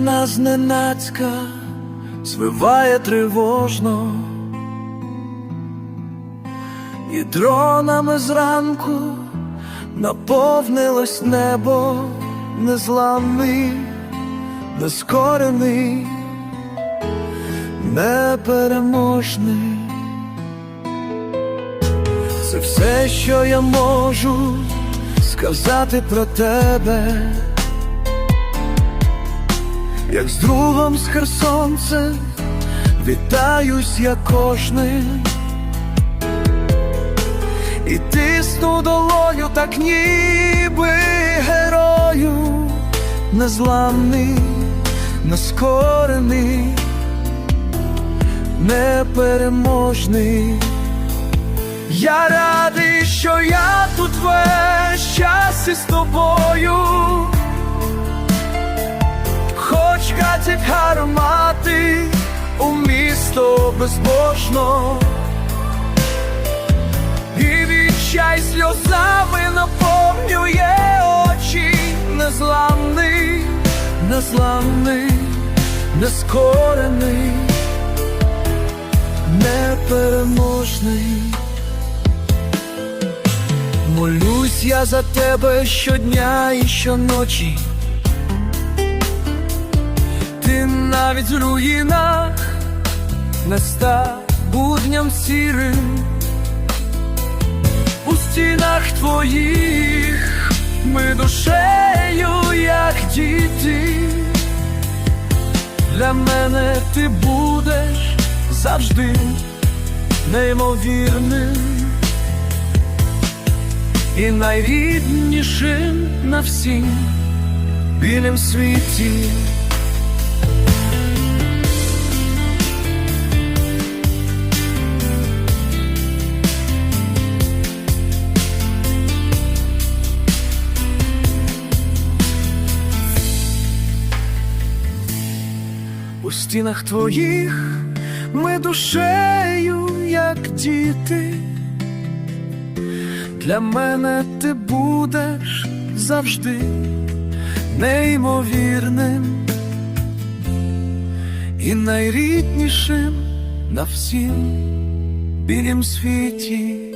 нас зненацька звиває тривожно, і дронами зранку наповнилось небо незламний, нескорений, непереможний. Це все, що я можу сказати про тебе, як з другом з Херсонцем вітаюсь я кожним. І тисну долоню, так ніби герою, незламний, нескорений, непереможний. Я радий, що я тут весь час із тобою, катять гармати у місто безбожно, і відчай сльозами наповнює очі, незламний, незламний, нескорений, непереможний. Молюсь я за тебе щодня і щоночі. Ти навіть в руїнах не став будням сірим. У стінах твоїх ми душею, як діти. Для мене ти будеш завжди неймовірним і найріднішим на всім білім світі. У стінах твоїх ми душею, як діти. Для мене ти будеш завжди неймовірним і найріднішим на всім білім світі.